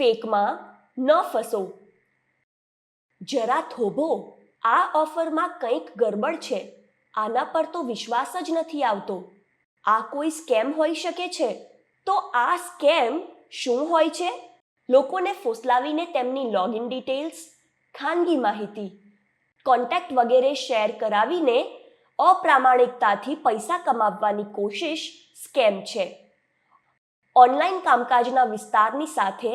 ફેકમાં ન ફસો. જરા થોભો, આ ઓફરમાં કંઈક ગરબડ છે. આના પર તો વિશ્વાસ જ નથી આવતો. આ કોઈ સ્કેમ હોઈ શકે છે? તો આ સ્કેમ શું હોય છે? લોકોને ફોસલાવીને તેમની લોગિન ડિટેલ્સ, ખાનગી માહિતી, કોન્ટેક્ટ વગેરે શેર કરાવીને અપ્રામાણિકતાથી પૈસા કમાવવાની કોશિશ સ્કેમ છે. ઓનલાઈન કામકાજના વિસ્તારની સાથે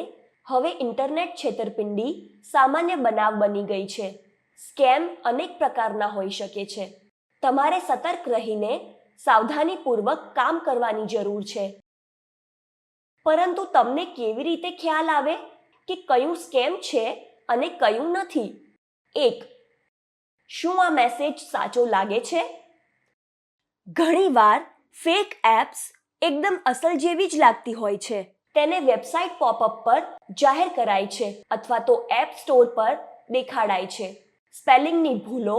હવે ઇન્ટરનેટ છેતરપિંડી સામાન્ય બનાવ બની ગઈ છે. સ્કેમ અનેક પ્રકારના હોઈ શકે છે. તમારે સતર્ક રહીને સાવધાનીપૂર્વક કામ કરવાની જરૂર છે. પરંતુ તમને કેવી રીતે ખ્યાલ આવે કે કયું સ્કેમ છે અને કયું નથી? એક, શું આ મેસેજ સાચો લાગે છે? ઘણીવાર ફેક એપ્સ એકદમ અસલ જેવી જ લાગતી હોય છે. તેને વેબસાઇટ પોપઅપ પર જાહેર કરાય છે અથવા તો એપ સ્ટોર પર દેખાડાય છે. સ્પેલિંગની ભૂલો,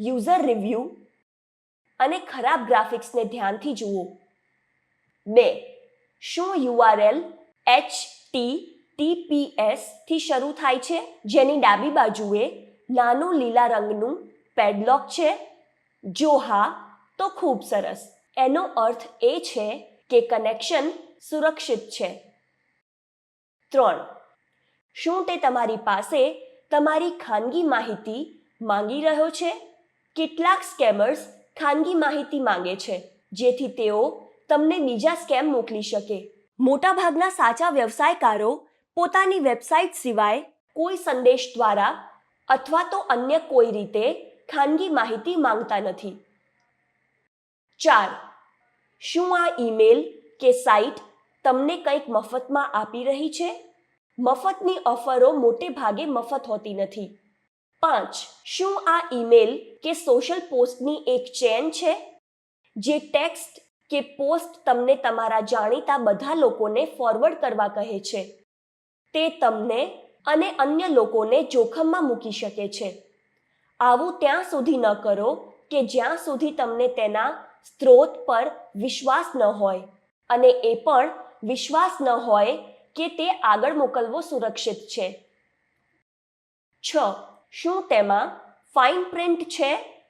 યુઝર રિવ્યૂ અને ખરાબ ગ્રાફિક્સને ધ્યાનથી જુઓ. બે, શું યુઆરએલ એચ ટી ટીપીએસથી શરૂ થાય છે? જેની ડાબી બાજુએ નાનું લીલા રંગનું પેડલોક છે? જો હા, તો ખૂબ સરસ. એનો અર્થ એ છે કે કનેક્શન સુરક્ષિત છે. ત્રણ, શું તે તમારી પાસે તમારી ખાનગી માહિતી માંગી રહ્યો છે? કેટલાક સ્કેમર્સ ખાનગી માહિતી માંગે છે, જેથી તેઓ તમને બીજા સ્કેમ મોકલી શકે. મોટાભાગના સાચા વ્યવસાયકારો પોતાની વેબસાઇટ સિવાય કોઈ સંદેશ દ્વારા અથવા તો અન્ય કોઈ રીતે ખાનગી માહિતી માંગતા નથી. ચાર, શું આ ઈમેલ કે સાઇટ તમને કંઈક મફતમાં આપી રહી છે? મફતની ઓફરો મોટે ભાગે મફત હોતી નથી. પાંચ, શું આ ઈમેલ કે સોશિયલ પોસ્ટની એક ચેન છે? જે ટેક્સ્ટ કે પોસ્ટ તમને તમારા જાણીતા બધા લોકોને ફોરવર્ડ કરવા કહે છે. તે તમને અને અન્ય લોકોને જોખમમાં મૂકી શકે છે. આવું ત્યાં સુધી ન કરો કે જ્યાં સુધી તમને તેના સ્ત્રોત પર વિશ્વાસ ન હોય. અને એ પણ વિશ્વાસ ન હોય કે તે આગળ મોકલવો સુરક્ષિત છે. છ. શું તેમાં ફાઇન પ્રિન્ટ છે?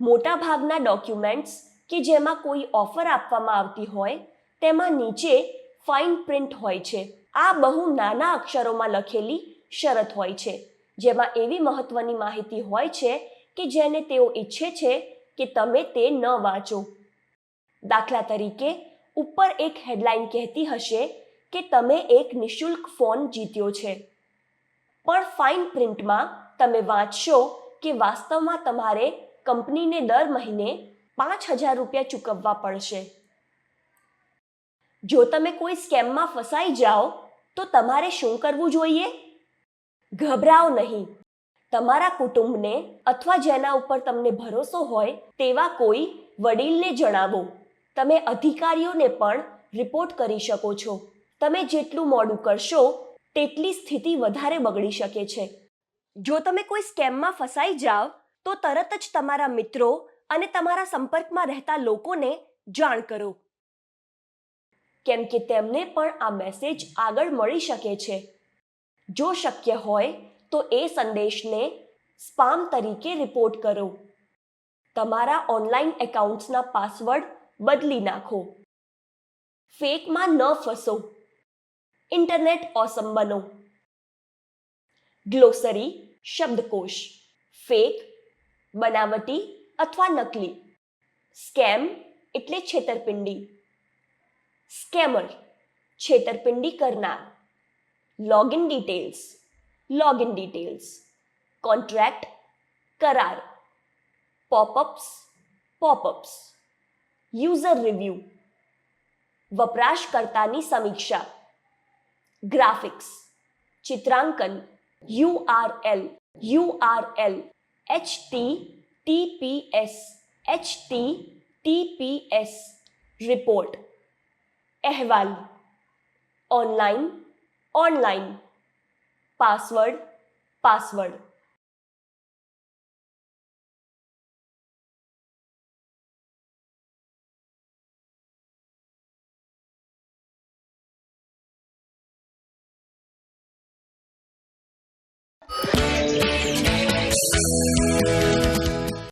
મોટાભાગના ડોક્યુમેન્ટ્સ કે જેમાં કોઈ ઓફર આપવામાં આવતી હોય, તેમાં નીચે ફાઇન પ્રિન્ટ હોય છે. આ બહુ નાના અક્ષરોમાં લખેલી શરત હોય છે, જેમાં એવી મહત્વની માહિતી હોય છે કે જેને તેઓ ઈચ્છે છે કે તમે તે ન વાંચો. દાખલા તરીકે ઉપર એક હેડલાઇન કહેતી હશે કે તમે એક નિઃશુલ્ક ફોન જીત્યો છે. પણ ફાઇન પ્રિન્ટમાં તમે વાંચશો કે વાસ્તવમાં તમારે કંપનીને દર મહિને પાંચ હજાર રૂપિયા ચૂકવવા પડશે. જો તમે કોઈ સ્કેમમાં ફસાઈ જાઓ, તો તમારે શું કરવું જોઈએ? ગભરાઓ નહીં. તમારા કુટુંબને અથવા જેના ઉપર તમને ભરોસો હોય તેવા કોઈ વડીલને જણાવો. તમે અધિકારીઓને પણ રિપોર્ટ કરી શકો છો. તમે જેટલું મોડું કરશો, તેટલી સ્થિતિ વધારે બગડી શકે છે. જો તમે કોઈ સ્કેમમાં ફસાઈ જાઓ, તો તરત જ તમારા મિત્રો અને તમારા સંપર્કમાં રહેતા લોકોને જાણ કરો. કેમ કે તેમને પણ આ મેસેજ આગળ મળી શકે છે. જો શક્ય હોય, તો એ સંદેશને સ્પામ તરીકે રિપોર્ટ કરો. તમારા ઓનલાઈન એકાઉન્ટ્સના પાસવર્ડ બદલી નાખો ફેકમાં ન ફસો ઇન્ટરનેટ ઓસમ બનો ગ્લોસરી શબ્દકોશ ફેક બનાવટી અથવા નકલી સ્કેમ એટલે છેતરપિંડી સ્કેમર છેતરપિંડી કરનાર login details login details contract કરાર પોપઅપ્સ પોપઅપ્સ યુઝર રિવ્યૂ વપરાશકર્તાની સમીક્ષા graphics ચિત્રાંકન URL URL H T TPS H T TPS report અહેવાલ ઓનલાઈન ઓનલાઈન પાસવર્ડ પાસવર્ડ